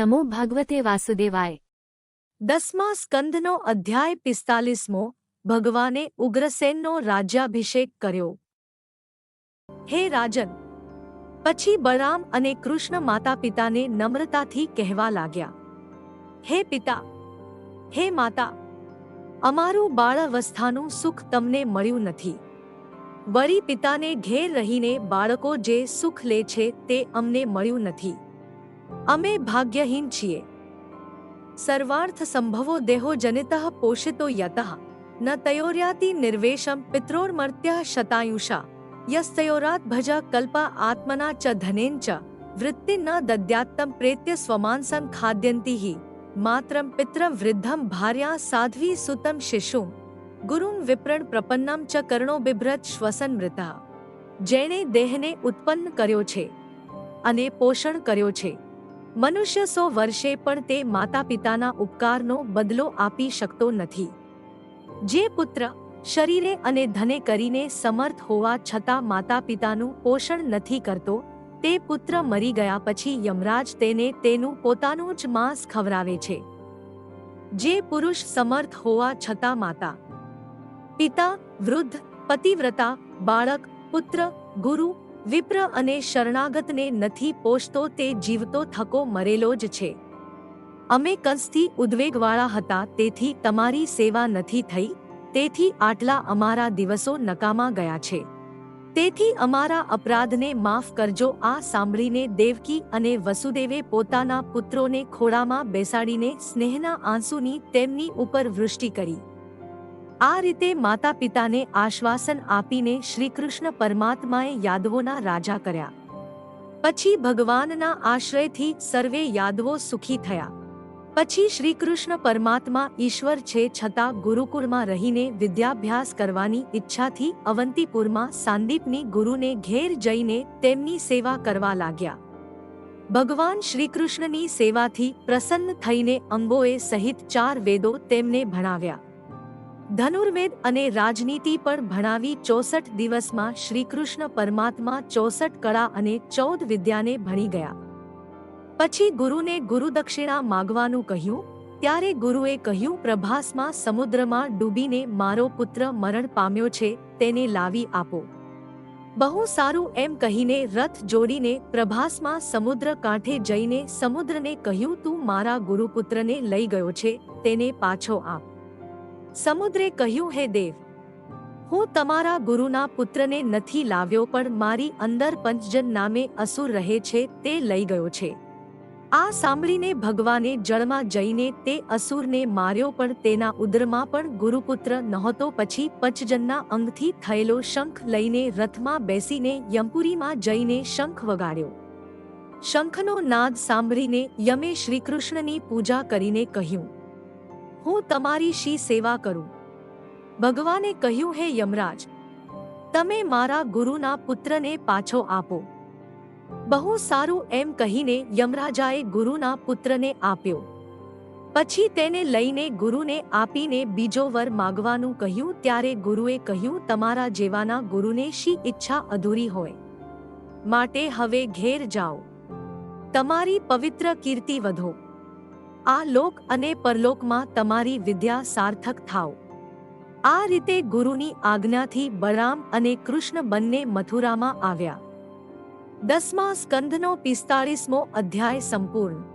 નમો ભગવતે વાસુદેવાય દસમા સ્કંદનો અધ્યાય પિસ્તાલીસમો ભગવાને ઉગ્રસેનનો રાજ્યાભિષેક કર્યો હે રાજન પછી બળરામ અને કૃષ્ણ માતા પિતાને નમ્રતાથી કહેવા લાગ્યા હે પિતા હે માતા અમારું બાળાવસ્થાનું સુખ તમને મળ્યું નથી વળી પિતાને ઘેર રહીને બાળકો જે સુખ લે છે તે અમને મળ્યું નથી અમે ભાગ્યહીન છીએ. સર્વાર્થ સંભવો દેહો જનિતઃ પોષિતો યતઃ. ન તયોર્યાતિ નિર્વેશમ પિત્રોર્મર્ત્ય શતાયુષા. યસ્તયોરાત ભજ કલ્પા આત્મના ચ ધનેન ચ. વૃત્તિ ન દદ્યાત્તમ પ્રેત્ય સ્વમાંસમ ખાદ્યંતિ. માત્રમ પિત્ર વૃદ્ધમ ભાર્યા સાધ્વી સુતમ શિશુમ. ગુરુમ વિપ્રણ પ્રપન્નમ ચ કર્ણો બિભ્રત શ્વસન મૃતા. જેણે દેહને ઉત્પન્ન કર્યો છે. અને પોષણ કર્યો છે. મનુષ્ય સો વર્ષે પણ તે માતા પિતાના ઉપકારનો બદલો આપી શકતો નથી. જે પુત્ર શરીરે અને ધને કરીને સમર્થ હોવા છતાં માતા પિતાનું પોષણ નથી કરતો, તે પુત્ર મરી ગયા પછી યમરાજ તેને તેનું પોતાનું જ માંસ ખવરાવે છે. જે પુરુષ સમર્થ હોવા છતાં માતા, પિતા, વૃદ્ધ, પતિવ્રતા, બાળક, પુત્ર, ગુરુ વિપ્ર અને શરણાગતને નથી પોષતો તે જીવતો થકો મરેલો જ છે. અમે કંસથી ઉદ્વેગવાળા હતા, તેથી તમારી સેવા નથી થઈ, તેથી આટલા અમારા દિવસો નકામા ગયા છે. તેથી અમારા અપરાધને માફ કરજો, આ સાંભળીને દેવકી અને વસુદેવે પોતાના પુત્રોને ખોળામાં બેસાડીને સ્નેહના આંસુની તેમની ઉપર વૃષ્ટિ કરી. આ રીતે માતા પિતાને આશ્વાસન આપીને શ્રીકૃષ્ણ પરમાત્માએ યાદવોના રાજા કર્યા. પછી ભગવાનના આશ્રયથી સર્વે યાદવો સુખી થયા. પછી શ્રીકૃષ્ણ પરમાત્મા ઈશ્વર છે છતાં ગુરુકુળમાં રહીને વિદ્યાભ્યાસ કરવાની ઈચ્છાથી અવંતીપુરમાં સાંદીપની ગુરુને ઘેર જઈને તેમની સેવા કરવા લાગ્યા. ભગવાન શ્રીકૃષ્ણની સેવાથી પ્રસન્ન થઈને અંગોએ સહિત ચાર વેદો તેમને ભણાવ્યા. ધનુર્વેદ અને રાજનીતિ પણ ભણાવી ચોસઠ દિવસમાં શ્રીકૃષ્ણ પરમાત્મા ચોસઠ કળા અને ચૌદ વિદ્યાને ભણી ગયા. પછી ગુરુને ગુરુદક્ષિણા માગવાનું કહ્યું, ત્યારે ગુરુએ કહ્યું, પ્રભાસમાં સમુદ્રમાં ડૂબીને મારો પુત્ર મરણ પામ્યો છે, તેને લાવી આપો. બહુ સારું, એમ કહીને રથ જોડીને પ્રભાસમાં સમુદ્ર કાંઠે જઈને સમુદ્રને કહ્યું, તું મારા ગુરુપુત્રને લઈ ગયો છે, તેને પાછો આપ. સમુદ્રે કહ્યું, હે દેવ, હું તમારા ગુરુના પુત્રને નથી લાવ્યો, પણ મારી અંદર પંચજન નામે અસુર રહે છે, તે લઈ ગયો છે. આ સાંભળીને ભગવાને જળમાં જઈને તે અસુરને માર્યો, પણ તેના ઉદરમાં પણ ગુરુપુત્ર નહોતો, પછી પંચજનના અંગથી થયેલો શંખ લઈને રથમાં બેસીને યમપુરીમાં જઈને શંખ વગાડ્યો. શંખનો નાદ સાંભળીને યમે શ્રીકૃષ્ણની પૂજા કરીને કહ્યું હું તમારી શી સેવા કરું? ભગવાને કહ્યું, હે યમરાજ, તમે મારા ગુરુના પુત્રને પાછો આપો. બહુ સારું એમ કહીને યમરાજાએ ગુરુના પુત્રને આપ્યો. પછી તેને લઈને ગુરુને આપીને બીજો વર માગવાનું કહ્યું, ત્યારે ગુરુએ કહ્યું, તમારા જેવાના ગુરુને શી ઈચ્છા અધૂરી હોય? માટે હવે ઘેર જાઓ. તમારી પવિત્ર કીર્તિ વધો. આ લોક અને પરલોકમાં તમારી વિદ્યા સાર્થક થાવ આ રીતે ગુરુની આજ્ઞાથી બળરામ અને કૃષ્ણ બંને મથુરામાં આવ્યા. દસમા સ્કંધનો પિસ્તાળીસમો અધ્યાય સંપૂર્ણ.